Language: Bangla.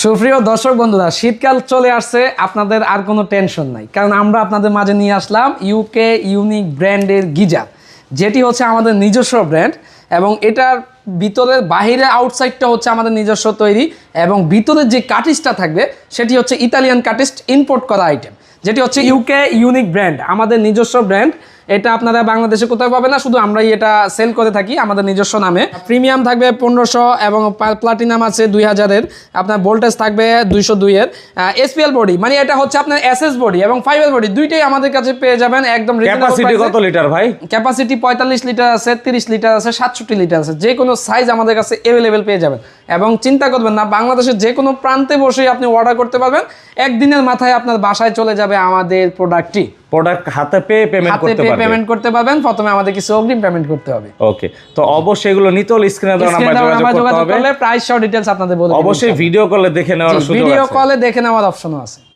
সুপ্রিয় দর্শক বন্ধুরা, শীতকাল চলে আসছে, আপনাদের আর কোনো টেনশন নাই। কারণ আমরা আপনাদের মাঝে নিয়ে আসলাম ইউকে ইউনিক ব্র্যান্ডের গিজার যেটি হচ্ছে আমাদের নিজস্ব ব্র্যান্ড এবং এটার ভিতরের বাহিরে আউটসাইডটা হচ্ছে আমাদের নিজস্ব তৈরি এবং ভিতরের যে কাটিসটা থাকবে, সেটি হচ্ছে ইতালিয়ান কাটিস্ট ইম্পোর্ট করা আইটেম যেটি হচ্ছে ইউকে ইউনিক ব্র্যান্ড আমাদের নিজস্ব ব্র্যান্ড এটা আপনারা বাংলাদেশে কোথাও পাবেন না শুধু আমরাই এটা সেল করে থাকি আমাদের নিজস্ব নামে। প্রিমিয়াম থাকবে পনেরোশো এবং প্লাটিনাম আছে দুই হাজারের। আপনার ভোল্টেজ থাকবে দুইশো দুইয়ের। এসপিএল বডি মানে এটা হচ্ছে আপনার এসএস বডি এবং ফাইবার বডি দুইটাই আমাদের কাছে পেয়ে যাবেন একদম ক্যাপাসিটি কত লিটার ভাই? ক্যাপাসিটি পঁয়তাল্লিশ লিটার আছে তিরিশ লিটার আছে সাতষট্টি লিটার আছে যে কোনো সাইজ আমাদের কাছে অ্যাভেলেবেল পেয়ে যাবেন। এবং চিন্তা করবেন না বাংলাদেশের যে কোনো প্রান্তে বসেই আপনি অর্ডার করতে পারবেন। একদিনের মাথায় আপনার বাসায় চলে যাবে আমাদের প্রোডাক্টটি প্রোডাক্ট হাতে পেয়ে পেমেন্ট করতে পেয়ে পারবে। পেমেন্ট করতে পারবেন। প্রথমে আমাদের কিছু অগ্রিম পেমেন্ট করতে হবে। ওকে তো অবশ্যই এগুলো নিতে হলে স্ক্রিনে দেওয়া নাম্বার যোগাযোগ করতে হবে। প্রাইস সহ ডিটেলস আপনাদের বলে অবশ্যই ভিডিও কলে দেখে নেওয়ার সুযোগ আছে। ভিডিও কলে দেখে নেওয়ার অপশনও আছে।